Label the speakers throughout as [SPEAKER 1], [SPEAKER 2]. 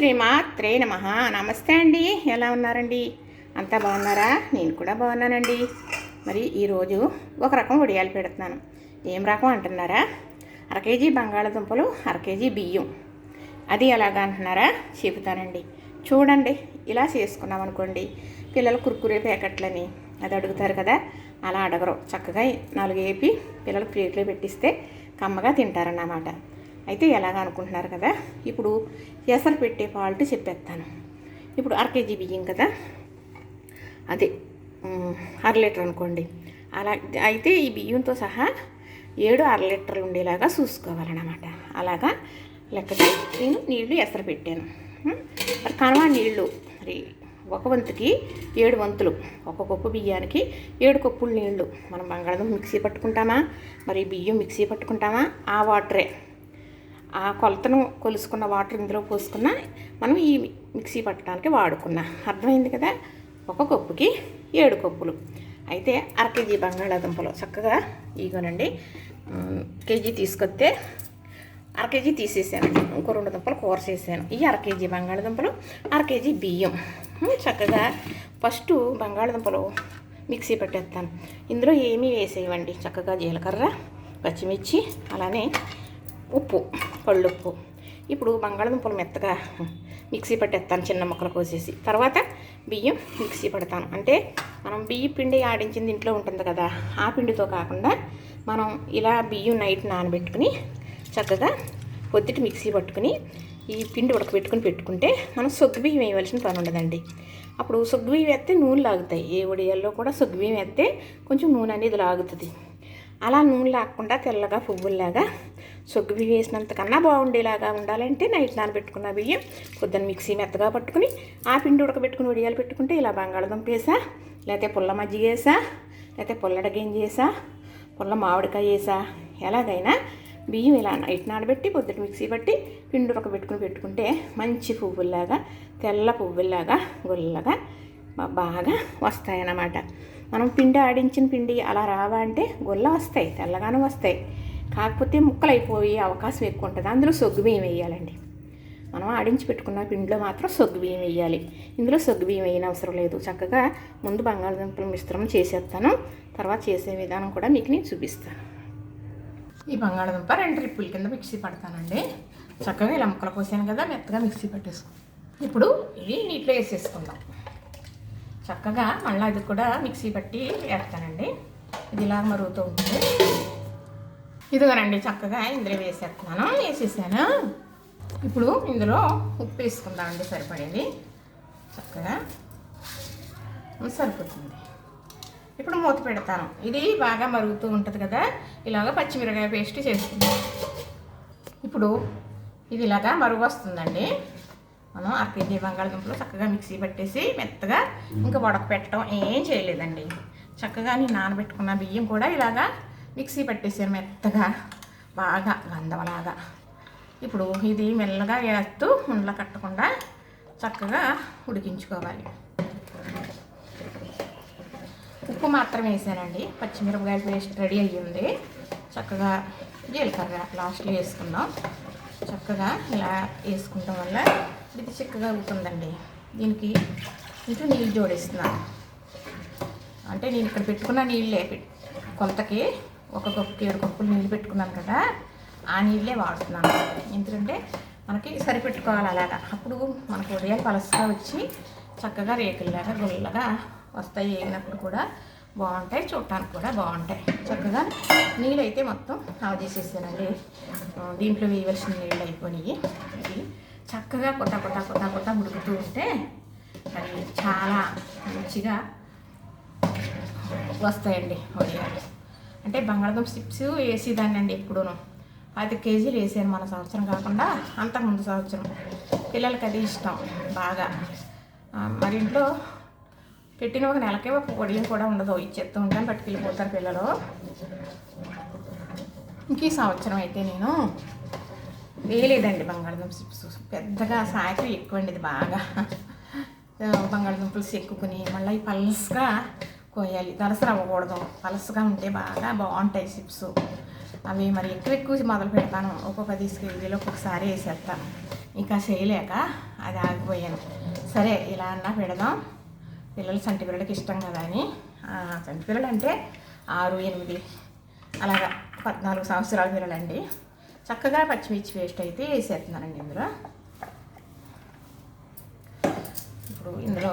[SPEAKER 1] శ్రీమాత్రే నమ. నమస్తే అండి. ఎలా ఉన్నారండి? అంతా బాగున్నారా? నేను కూడా బాగున్నానండి. మరి ఈరోజు ఒక రకం వడియాలు పెడుతున్నాను. ఏం రకం అంటున్నారా? అర కేజీ బంగాళదుంపలు అర కేజీ బియ్యం. అది ఎలాగా అంటున్నారా? చెబుతానండి. చూడండి. ఇలా చేసుకున్నాం అనుకోండి. పిల్లలు కుర్కురే ప్యాకెట్లని అది అడుగుతారు కదా? అలా అడగరు. చక్కగా నాలుగు వేపి పిల్లలు ప్లేట్లో పెట్టిస్తే కమ్మగా తింటారన్నమాట. అయితే ఎలాగ అనుకుంటున్నారు కదా? ఇప్పుడు ఎసరు పెట్టే పాల్ట్ చెప్పేస్తాను. ఇప్పుడు అరకేజీ బియ్యం కదా? అదే అర లీటర్ అనుకోండి. అలా అయితే ఈ బియ్యంతో సహా ఏడు అర లీటర్లు ఉండేలాగా చూసుకోవాలన్నమాట. అలాగా లెక్క నేను నీళ్ళు ఎసరు పెట్టాను. మరి కనవా నీళ్ళు మరి ఒక వంతుకి ఏడు వంతులు ఒక కప్పు బియ్యానికి ఏడు కప్పులు నీళ్ళు. మనం బంగాళదుంప మిక్సీ పట్టుకుంటామా? మరి బియ్యం మిక్సీ పట్టుకుంటామా? ఆ వాటరే. ఆ కొలతను కొలుసుకున్న వాటర్ ఇందులో పోసుకున్న మనం ఈ మిక్సీ పట్టడానికి వాడుకున్నా. అర్థమైంది కదా? ఒక కప్పుకి ఏడు కప్పులు. అయితే అర కేజీ బంగాళాదుంపలు చక్కగా ఇగోనండి. కేజీ తీసుకొస్తే అర కేజీ తీసేసానండి ఇంకో రెండు దుంపలు కూర చేశాను. ఈ అర కేజీ బంగాళదుంపలు అర కేజీ బియ్యం. చక్కగా ఫస్ట్ బంగాళదుంపలు మిక్సీ పెట్టేస్తాను. ఇందులో ఏమీ వేసేయండి చక్కగా జీలకర్ర పచ్చిమిర్చి అలానే ఉప్పు. కళ్ళుప్పు ఇప్పుడు బంగాళదుంపలు మెత్తగా మిక్సీ పట్టేస్తాను చిన్న ముక్కలు కోసేసి. తర్వాత బియ్యం మిక్సీ పడతాను. అంటే మనం బియ్యం పిండి ఆడించింది ఇంట్లో ఉంటుంది కదా ఆ పిండితో కాకుండా మనం ఇలా బియ్యం నైట్ నానబెట్టుకుని చక్కగా పొద్దుటి మిక్సీ పట్టుకుని ఈ పిండి ఉడకబెట్టుకుని పెట్టుకుంటే మనం సొగ్గు బియ్యం వేయవలసిన పని ఉండదండి. అప్పుడు సొగ్గు బియ్యం వేస్తే నూనె లాగుతాయి. ఏ వడియాల్లో కూడా సొగ్గు బియ్యం వేస్తే కొంచెం నూనె అనేది లాగుతుంది. అలా నూనె లాక్కుండా తెల్లగా పువ్వుల్లాగా సొగ్గు బియ్యం వేసినంతకన్నా బాగుండేలాగా ఉండాలంటే నైట్ నానబెట్టుకున్న బియ్యం పొద్దున్న మిక్సీ మెత్తగా పట్టుకుని ఆ పిండి ఉడకబెట్టుకుని వడియాలు పెట్టుకుంటే ఇలా బంగాళదుంప వేసా లేకపోతే పుల్ల మజ్జిగ వేసా లేకపోతే పుల్లడ గింజ వేసా పుల్ల మామిడికాయ వేసా ఎలాగైనా బియ్యం ఇలా నైట్ నానబెట్టి పొద్దుట మిక్సీ పట్టి పిండి ఉడకబెట్టుకుని పెట్టుకుంటే మంచి పువ్వుల్లాగా తెల్ల పువ్వుల్లాగా గొల్లగా బాగా వస్తాయన్నమాట. మనం పిండి ఆడించిన పిండి అలా రావా అంటే గొల్ల వస్తాయి తెల్లగానే వస్తాయి. కాకపోతే ముక్కలు అయిపోయే అవకాశం ఎక్కువ ఉంటుంది. అందులో సొగ్గు బియ్యం వేయాలండి. మనం ఆడించి పెట్టుకున్న పిండిలో మాత్రం సొగ్గు బియ్యం వేయాలి. ఇందులో సొగ్గు బియ్యం వేయని అవసరం లేదు. చక్కగా ముందు బంగాళదుంపల మిశ్రమం చేసేస్తాను. తర్వాత చేసే విధానం కూడా మీకు నేను చూపిస్తాను. ఈ బంగాళదుంప రెండు ట్రిప్పుల కింద మిక్సీ పడతానండి. చక్కగా ఇలా ముక్కలు పోసాను కదా మెత్తగా మిక్సీ పట్టేసుకో. ఇప్పుడు ఇవి నీటిలో వేసేసుకుందాం. చక్కగా మళ్ళీ అది కూడా మిక్సీ పట్టి వేస్తానండి. ఇది ఇలా మరుగుతూ ఉంటుంది. ఇదిగోనండి చక్కగా ఇందులో వేసేస్తున్నాను. వేసేసాను. ఇప్పుడు ఇందులో ఉప్పు వేసుకుందామండి సరిపడేది. చక్కగా సరిపోతుంది. ఇప్పుడు మూత పెడతాను. ఇది బాగా మరుగుతూ ఉంటుంది కదా ఇలాగ పచ్చిమిరకాయ పేస్ట్ చేసుకుందాం. ఇప్పుడు ఇది ఇలాగా మరుగు వస్తుందండి. మనం అర బంగాళదుంపలు చక్కగా మిక్సీ పట్టేసి మెత్తగా ఇంకా వడక పెట్టడం ఏం చేయలేదండి. చక్కగా నేను నానబెట్టుకున్న బియ్యం కూడా ఇలాగా మిక్సీ పట్టేసాను మెత్తగా బాగా గంధవలాగా ఇప్పుడు ఇది మెల్లగా వేస్తూ ఉండలు కట్టకుండా చక్కగా ఉడికించుకోవాలి. ఉప్పు మాత్రం వేసానండి. పచ్చిమిరపకాయ పేస్ట్ రెడీ అయ్యింది చక్కగా జీలకర్ర లాస్ట్లో వేసుకుందాం. చక్కగా ఇలా వేసుకుంటాం వల్ల ఇది చిక్కగా అవుతుందండి దీనికి ఇటు నీళ్ళు జోడిస్తున్నాను అంటే నేను ఇక్కడ పెట్టుకున్న నీళ్ళే కొంతకి కొలతకి ఒక కప్పు ఏడు కప్పులు నీళ్ళు పెట్టుకున్నాను కదా ఆ నీళ్ళే వాడుతున్నాను. ఎందుకంటే మనకి సరిపెట్టుకోవాలి అలాగా. అప్పుడు మనకు ఉదయాలు పలసగా వచ్చి చక్కగా రేకుల్లాగా గుల్లగా వస్తాయి. వేగినప్పుడు కూడా బాగుంటాయి. చూడటానికి కూడా బాగుంటాయి. చక్కగా నీళ్ళు అయితే మొత్తం ఆవ దీంట్లో వేయవలసిన నీళ్ళు అయిపోయినాయి. ఇది చక్కగా కొత్త కొత్త కొత్త కొత్త ఉడుకుతూ ఉంటే అది చాలా మంచిగా వస్తాయండి వడియాలు. అంటే బంగాళదుంప చిప్స్ వేసేదాన్ని అండి ఎప్పుడూను. పది కేజీలు వేసాను మన సంవత్సరం కాకుండా అంతకుముందు సంవత్సరం. పిల్లలకి అది ఇష్టం బాగా. మరి ఇంట్లో పెట్టిన ఒక నెలకే ఒక వడియం కూడా ఉండదు. ఇచ్చేస్తూ ఉంటాను పట్టుకెళ్ళిపోతారు పిల్లలు. ఇంక ఈ సంవత్సరం అయితే నేను వేయలేదండి బంగాళదుంప చిప్స్. పెద్దగా సాయకం ఎక్కువ అండి ఇది బాగా. బంగాళదుంపలు చెక్కుకుని మళ్ళీ ఈ పల్స్గా కోయాలి. దలసర అవ్వకూడదు పలసగా ఉంటే బాగా బాగుంటాయి చిప్స్. అవి మరి ఎక్కువ ఎక్కువ మొదలు పెడతాను. ఒక్కొక్క తీసుకెళ్ళి ఒక్కొక్కసారి వేసేస్తాను ఇంకా చేయలేక అది ఆగిపోయాను. సరే ఇలా అన్నా పెడదాం. పిల్లలు సంటి పిల్లలకి ఇష్టం కదా అని. ఆ, సంటి పిల్లలు అంటే ఆరు ఎనిమిది అలాగా పద్నాలుగు సంవత్సరాల పిల్లలండి. చక్కగా పచ్చిమిర్చి పేస్ట్ అయితే వేసేస్తున్నానండి ఇందులో. ఇప్పుడు ఇందులో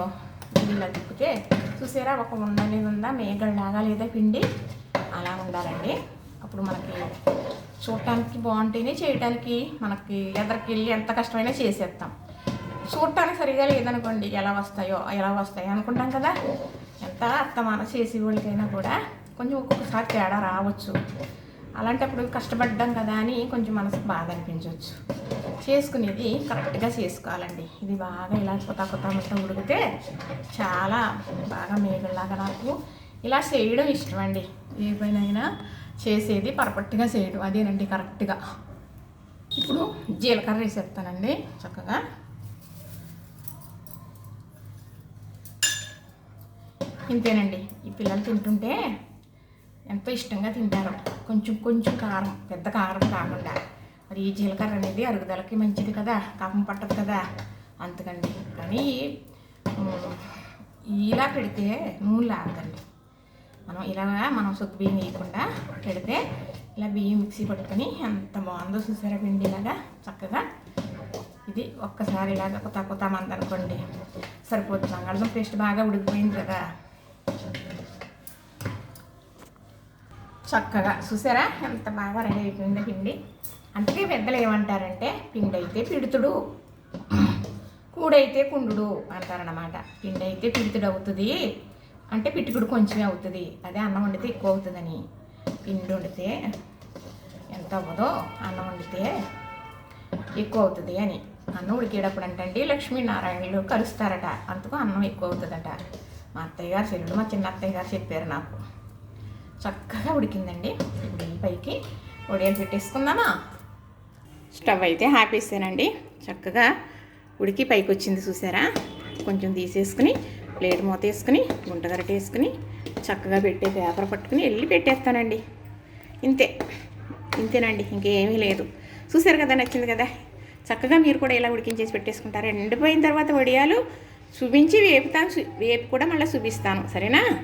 [SPEAKER 1] ఇలా తిప్పితే చూసారా ఒక ఉండ అనేది ఉందా మేగడలాగా లేదా పిండి? అలా ఉండాలండి. అప్పుడు మనకి చూడటానికి బాగుంటేనే చేయడానికి మనకి ఎదరికి వెళ్ళి ఎంత కష్టమైనా చేసేస్తాం. చూడటానికి సరిగా లేదనుకోండి ఎలా వస్తాయో ఎలా వస్తాయో అనుకుంటాం కదా. ఎంత అత్తమాన చేసేవాళ్ళకైనా కూడా కొంచెం ఒక్కొక్కసారి తేడా రావచ్చు. అలాంటప్పుడు కష్టపడ్డాం కదా అని కొంచెం మనసుకు బాధ అనిపించవచ్చు. చేసుకునేది కరెక్ట్గా చేసుకోవాలండి. ఇది బాగా ఇలా కొత్త కొత్త మొత్తం ఉడికితే చాలా బాగా మేగల్లాగా నాకు ఇలా చేయడం ఇష్టం అండి ఏ పైనైనా చేసేది పర్ఫెక్ట్గా చేయడం అదేనండి కరెక్ట్గా. ఇప్పుడు జీలకర్ర వేసేస్తానండి చక్కగా. ఇంతేనండి. ఈ పిల్లలు తింటుంటే ఎంతో ఇష్టంగా తింటారు. కొంచెం కొంచెం కారం పెద్ద కారం కాకుండా. మరి ఈ జీలకర్ర అనేది అరుగుదలకి మంచిది కదా కఫం పట్టదు కదా. అందుకండి కానీ ఇలా పెడితే నూనె లాగదండి. మనం ఇలా మనం సొత్తు బియ్యం వేయకుండా పెడితే ఇలా బియ్యం మిక్సీ పట్టుకొని ఎంత బాగుందో చూసారా పిండి ఇలాగా చక్కగా. ఇది ఒక్కసారి ఇలాగ కొత్త కొత్త మంది అనుకోండి సరిపోతుంది. బంగాళదుంప పేస్ట్ బాగా ఉడికిపోయింది కదా. చక్కగా చూసారా? ఎంత బాగా రెడీ అయిపోయిందో పిండి. అందుకే పెద్దలు ఏమంటారంటే పిండి అయితే పిడుతుడు కూడైతే కుండుడు అంటారనమాట పిండి అయితే పిడుతుడు అవుతుంది అంటే పిట్టుకుడు కొంచెమే అవుతుంది అదే అన్నం వండితే ఎక్కువ అవుతుందని. పిండి వండితే ఎంత అవ్వదో అన్నం వండితే ఎక్కువ అవుతుంది అని. అన్నం ఉడికేటప్పుడు అంటే లక్ష్మీనారాయణలు కలుస్తారట అందుకు అన్నం ఎక్కువ అవుతుందట. మా అత్తయ్య గారు చెల్లెడు మా చిన్న అత్తయ్య గారు చెప్పారు నాకు. చక్కగా ఉడికిందండి. ఇప్పుడు ఈ పైకి వడియాలు పెట్టేసుకుందామా? స్టవ్ అయితే ఆపేసానండి చక్కగా ఉడికి పైకి వచ్చింది చూసారా? కొంచెం తీసేసుకుని ప్లేట్ మూత వేసుకుని గుంటగరట వేసుకుని చక్కగా పెట్టే పేపర్ పట్టుకుని వెళ్ళి పెట్టేస్తానండి. ఇంతే. ఇంతేనండి. ఇంకేమీ లేదు. చూసారు కదా నచ్చింది కదా? చక్కగా మీరు కూడా ఇలా ఉడికించేసి పెట్టేసుకుంటారు. ఎండిపోయిన తర్వాత వడియాలు చూపించి వేపుతాను వేపు కూడా మళ్ళీ చూపిస్తాను. సరేనా?